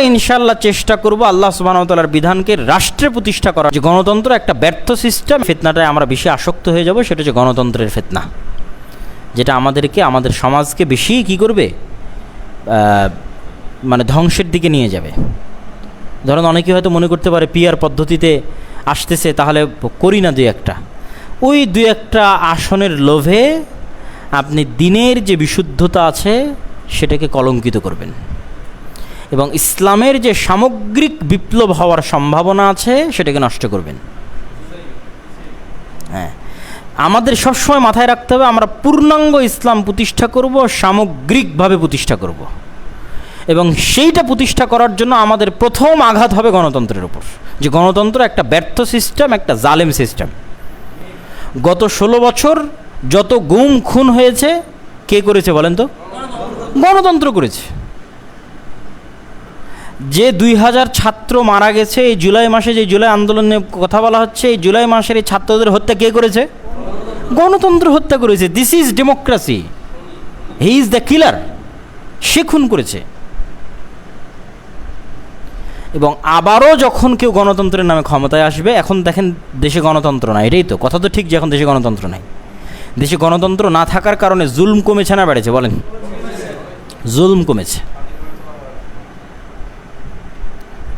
ইনশাল্লাহ চেষ্টা করব আল্লাহ সুবাহতালার বিধানকে রাষ্ট্রে প্রতিষ্ঠা করার। যে গণতন্ত্র একটা ব্যর্থ সিস্টেম ফেতনাটায় আমরা বেশি আসক্ত হয়ে যাব, সেটা হচ্ছে গণতন্ত্রের ফেতনা। যেটা আমাদেরকে, আমাদের সমাজকে বেশি কি করবে? মানে ধ্বংসের দিকে নিয়ে যাবে। ধরুন অনেকে হয়তো মনে করতে পারে পিয়ার পদ্ধতিতে আসতেছে, তাহলে করি না দুই একটা। ওই দুই একটা আসনের লোভে আপনি দিনের যে বিশুদ্ধতা আছে, সেটাকে কলঙ্কিত করবেন। এবং ইসলামের যে সামগ্রিক বিপ্লব হওয়ার সম্ভাবনা আছে, সেটাকে নষ্ট করবেন। হ্যাঁ। আমাদের সবসময় মাথায় রাখতে হবে, আমরা পূর্ণাঙ্গ ইসলাম প্রতিষ্ঠা করব, সামগ্রিকভাবে প্রতিষ্ঠা করব। এবং সেইটা প্রতিষ্ঠা করার জন্য আমাদের প্রথম আঘাত হবে গণতন্ত্রের উপর। যে গণতন্ত্র একটা ব্যর্থ সিস্টেম, একটা জালেম সিস্টেম। গত ষোলো বছর যত গুম খুন হয়েছে, কে করেছে বলেন তো? গণতন্ত্র করেছে। যে দুই হাজার ছাত্র মারা গেছে, এই জুলাই মাসে যে জুলাই আন্দোলনে কথা বলা হচ্ছে, এই জুলাই মাসের এই ছাত্রদের হত্যা কে করেছে? গণতন্ত্র হত্যা করেছে। This is democracy he is the killer সে খুন করেছে। এবং আবারও যখন কেউ গণতন্ত্রের নামে ক্ষমতায় আসবে, এখন দেখেন দেশে গণতন্ত্র নাই। এটাই তো কথা তো ঠিক যে এখন দেশে গণতন্ত্র নাই। দেশে গণতন্ত্র না থাকার কারণে জুলম কমেছে না বেড়েছে, বলেন। জুলম কমেছে।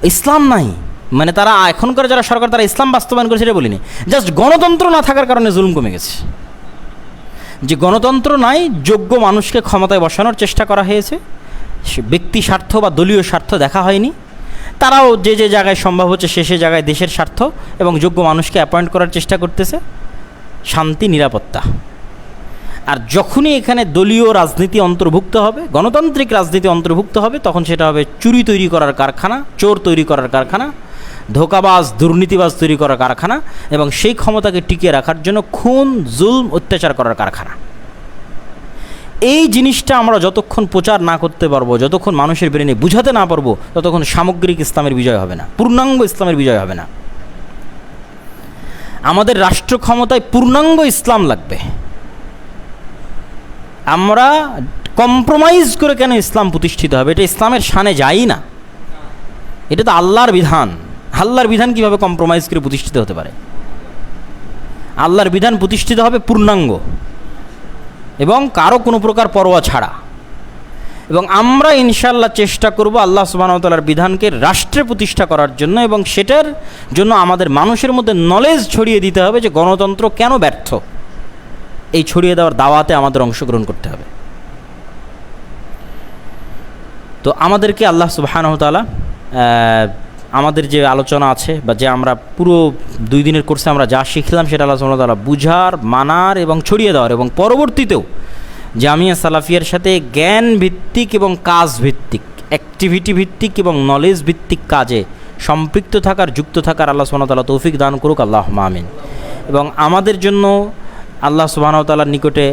ইসলাম নাই। মানে তারা এখনকার যারা সরকার, তারা ইসলাম বাস্তবায়ন করেছে এটা বলিনি। জাস্ট গণতন্ত্র না থাকার কারণে জুলুম কমে গেছে। যে গণতন্ত্র নাই, যোগ্য মানুষকে ক্ষমতায় বসানোর চেষ্টা করা হয়েছে। ব্যক্তি স্বার্থ বা দলীয় স্বার্থ দেখা হয়নি। তারাও যে যে জায়গায় সম্ভব হচ্ছে সে সে জায়গায় দেশের স্বার্থ এবং যোগ্য মানুষকে অ্যাপয়েন্ট করার চেষ্টা করতেছে। শান্তি, নিরাপত্তা। আর যখনই এখানে দলীয় রাজনীতি অন্তর্ভুক্ত হবে, গণতান্ত্রিক রাজনীতি অন্তর্ভুক্ত হবে, তখন সেটা হবে চুরি তৈরি করার কারখানা, চোর তৈরি করার কারখানা, ধোকাবাজ, দুর্নীতিবাজ তৈরি করার কারখানা এবং সেই ক্ষমতাকে টিকিয়ে রাখার জন্য খুন, জুলম, অত্যাচার করার কারখানা। এই জিনিসটা আমরা যতক্ষণ প্রচার না করতে পারব, যতক্ষণ মানুষের ব্রেনে বুঝাতে না পারব, ততক্ষণ সামগ্রিক ইসলামের বিজয় হবে না, পূর্ণাঙ্গ ইসলামের বিজয় হবে না। আমাদের রাষ্ট্র ক্ষমতায় পূর্ণাঙ্গ ইসলাম লাগবে। আমরা কম্প্রোমাইজ করে কেন ইসলাম প্রতিষ্ঠিত হবে? এটা ইসলামের শানে যাই না। এটা তো আল্লাহর বিধান। আল্লাহর বিধান কীভাবে কম্প্রোমাইজ করে প্রতিষ্ঠিত হতে পারে? আল্লাহর বিধান প্রতিষ্ঠিত হবে পূর্ণাঙ্গ। এবং কারও কোনো প্রকার পরোয়া ছাড়া। এবং আমরা ইনশাল্লাহ চেষ্টা করব আল্লাহ সুবাহতালার বিধানকে রাষ্ট্রে প্রতিষ্ঠা করার জন্য এবং সেটার জন্য আমাদের মানুষের মধ্যে নলেজ ছড়িয়ে দিতে হবে যে গণতন্ত্র কেন ব্যর্থ। এই ছড়িয়ে দেওয়ার দাওয়াতে আমাদের অংশগ্রহণ করতে হবে। তো আমাদেরকে আল্লাহ সুবাহানহতালা আমাদের যে আলোচনা আছে বা যে আমরা পুরো দুই দিনের কোর্সে আমরা যা শিখলাম সেটা আল্লাহ সুবাহতালা বুঝার, মানার এবং ছড়িয়ে দেওয়ার এবং পরবর্তীতেও জামিয়া সালাফিয়ার সাথে জ্ঞান ভিত্তিক এবং কাজ ভিত্তিক অ্যাক্টিভিটি ভিত্তিক এবং নলেজ ভিত্তিক কাজে সম্পৃক্ত থাকার, যুক্ত থাকার আল্লাহ সুবাহতালা তৌফিক দান করুক আল্লাহ মামিন এবং আমাদের জন্য আল্লাহ সুবাহতালার নিকটে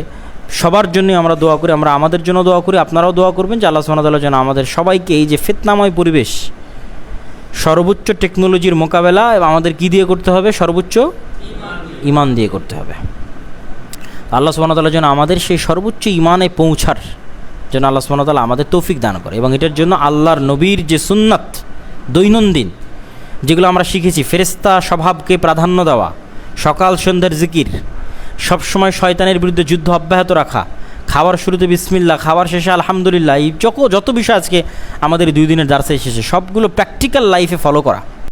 সবার জন্যই আমরা দোয়া করি, আমরা আমাদের জন্য দোয়া করি, আপনারাও দোয়া করবেন যে আল্লাহ সুবাহতাল্লাহ যেন আমাদের সবাইকে এই যে ফিতনাময় পরিবেশ, সর্বোচ্চ টেকনোলজির মোকাবেলা আমাদের কী দিয়ে করতে হবে? সর্বোচ্চ ইমান দিয়ে করতে হবে। আল্লাহ সুবাহতাল্লাহ যেন আমাদের সেই সর্বোচ্চ ইমানে পৌঁছার যেন আল্লাহ সুবাহতাল্লাহ আমাদের তৌফিক দান করে এবং এটার জন্য আল্লাহর নবীর যে সুন্নাত, দৈনন্দিন, যেগুলো আমরা শিখেছি ফেরেস্তা স্বভাবকে প্রাধান্য দেওয়া, সকাল সন্ধ্যার জিকির সবসময় শয়তানের বিরুদ্ধে যুদ্ধ অব্যাহত রাখা। খাওয়ার শুরুতে বিসমিল্লা খাওয়ার শেষে আলহামদুলিল্লাহ, এই যত যত বিষয় আজকে আমাদের দুই দিনের দার্সে এসেছে, সবগুলো প্র্যাকটিক্যাল লাইফে ফলো করা।